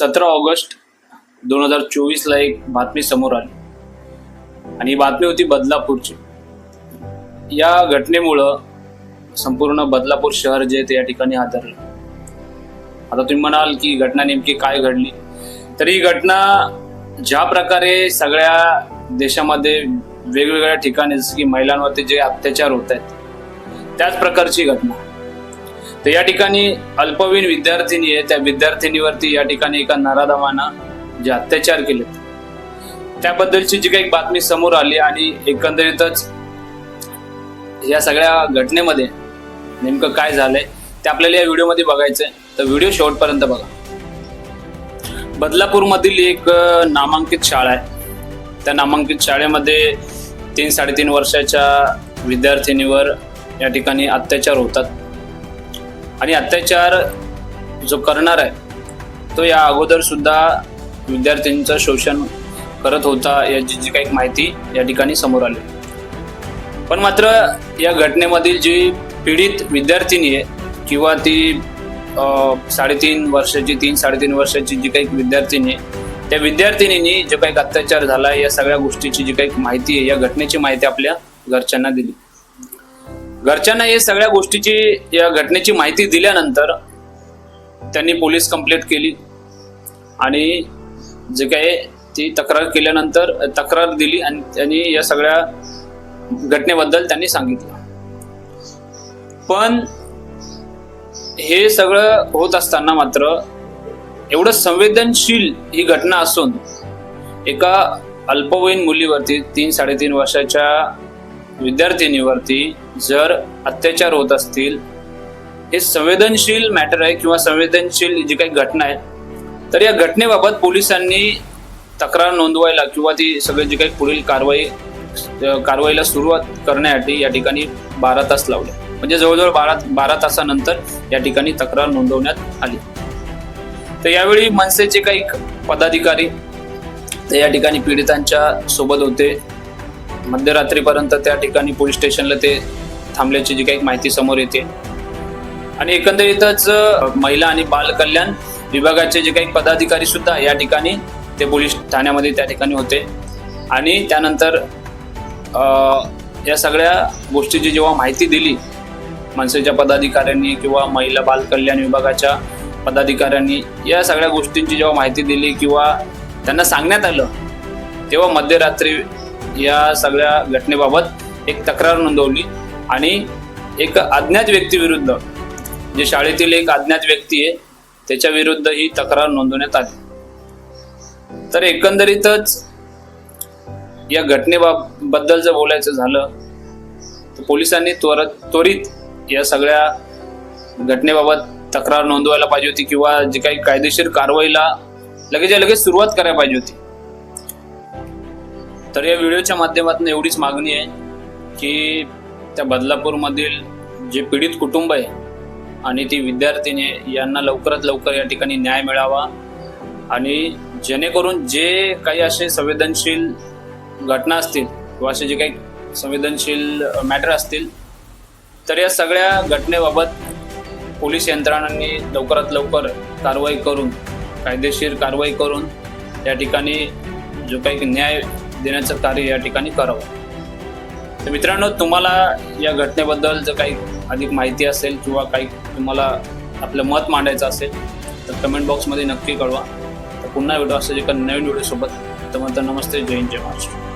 सतरा ऑगस्ट दोन हजार चोवीसला एक बातमी समोर आली. आणि ही बातमी होती बदलापूरची. या घटनेमुळं संपूर्ण बदलापूर शहर जे ते या ठिकाणी हादरलं. आता तुम्ही म्हणाल की घटना नेमकी काय घडली? तर ही घटना ज्या प्रकारे सगळ्या देशामध्ये वेगवेगळ्या ठिकाणी जसं की महिलांवरती जे अत्याचार होत आहेत त्याच प्रकारची घटना. तर या ठिकाणी अल्पवयीन विद्यार्थिनी आहे. त्या विद्यार्थिनीवरती या ठिकाणी एका नराधमानं जे अत्याचार केलेत त्याबद्दलची जी काही बातमी समोर आली आणि एकंदरीतच या सगळ्या घटनेमध्ये नेमकं काय झालंय ते आपल्याला या व्हिडिओमध्ये बघायचंय. तर व्हिडिओ शेवटपर्यंत बघा. बदलापूरमधील एक नामांकित शाळा आहे. त्या नामांकित शाळेमध्ये तीन साडेतीन वर्षाच्या विद्यार्थिनीवर या ठिकाणी अत्याचार होतात. आणि अत्याचार जो करणार आहे तो या अगोदर सुद्धा विद्यार्थ्यांचं शोषण करत होता याची जी काही माहिती या ठिकाणी समोर आली. पण मात्र या घटनेमधील जी पीडित विद्यार्थिनी आहे किंवा ती साडेतीन वर्षाची तीन साडेतीन वर्षाची जी काही विद्यार्थिनी आहे त्या विद्यार्थिनींनी जो काही अत्याचार झाला या सगळ्या गोष्टीची जी काही माहिती आहे या घटनेची माहिती आपल्या घरच्यांना दिली. घरच्यांना या सगळ्या गोष्टीची या घटनेची माहिती दिल्यानंतर त्यांनी पोलीस कंप्लेंट केली. आणि जे काय ती तक्रार केल्यानंतर तक्रार दिली आणि त्यांनी या सगळ्या घटनेबद्दल त्यांनी सांगितलं. पण हे सगळं होत असताना मात्र एवढं संवेदनशील ही घटना असून एका अल्पवयीन मुलीवरती तीन साडेतीन वर्षाच्या विद्यार्थिनीवरती जर अत्याचार होत असतील हे संवेदनशील मॅटर आहे किंवा संवेदनशील जी काही घटना आहे तर या घटनेबाबत पोलिसांनी तक्रार नोंदवायला किंवा ती सगळी जी काही पुढील कारवाई कारवाईला सुरुवात करण्यासाठी या ठिकाणी बारा तास लावले. म्हणजे जवळजवळ बारा बारा तासानंतर या ठिकाणी तक्रार नोंदवण्यात आली. तर यावेळी मनसेचे काही पदाधिकारी ते या ठिकाणी पीडितांच्या सोबत होते. मध्यरात्रीपर्यंत त्या ठिकाणी पोलीस स्टेशनला ते थांबल्याची जी काही माहिती समोर येते. आणि एकंदरीतच महिला आणि बाल कल्याण विभागाचे जे काही पदाधिकारी सुद्धा या ठिकाणी ते पोलीस ठाण्यामध्ये त्या ठिकाणी होते. आणि त्यानंतर या सगळ्या गोष्टीची जेव्हा माहिती दिली मनसेच्या पदाधिकाऱ्यांनी किंवा महिला बाल कल्याण विभागाच्या पदाधिकाऱ्यांनी या सगळ्या गोष्टींची जेव्हा माहिती दिली किंवा त्यांना सांगण्यात आलं तेव्हा मध्यरात्री या सगळ्या घटनेबाबत एक तक्रार नोंदवली आणि एक अज्ञात व्यक्तीविरुद्ध जे शाळेतील एक अज्ञात व्यक्ती आहे त्याच्या विरुद्ध ही तक्रार नोंदवण्यात आली. तर एकंदरीतच या घटनेबाबद्दल जर बोलायचं झालं तर पोलिसांनी त्वरत त्वरित या सगळ्या घटनेबाबत तक्रार नोंदवायला पाहिजे होती किंवा जी काही कायदेशीर कारवाईला लगेच लगेच सुरुवात करायला पाहिजे होती. तर या व्हिडिओच्या माध्यमातून एवढीच मागणी आहे की त्या बदलापूरमधील जे पीडित कुटुंब आहे आणि ती विद्यार्थिनी यांना लवकरात लवकर या ठिकाणी न्याय मिळावा आणि जेणेकरून जे काही असे संवेदनशील घटना असतील किंवा असे जे काही संवेदनशील मॅटर असतील तर या सगळ्या घटनेबाबत पोलीस यंत्रणांनी लवकरात लवकर कारवाई करून कायदेशीर कारवाई करून त्या ठिकाणी जो काही न्याय देण्याचं कार्य या ठिकाणी करावं. तर मित्रांनो तुम्हाला या घटनेबद्दल जर काही अधिक माहिती असेल किंवा काही तुम्हाला आपलं मत मांडायचं असेल तर कमेंट बॉक्समध्ये नक्की कळवा. तर पुन्हा व्हिडिओ असेल एका नवीन व्हिडिओसोबत. तर म्हणतो नमस्ते जय हिंद जय महाराष्ट्र.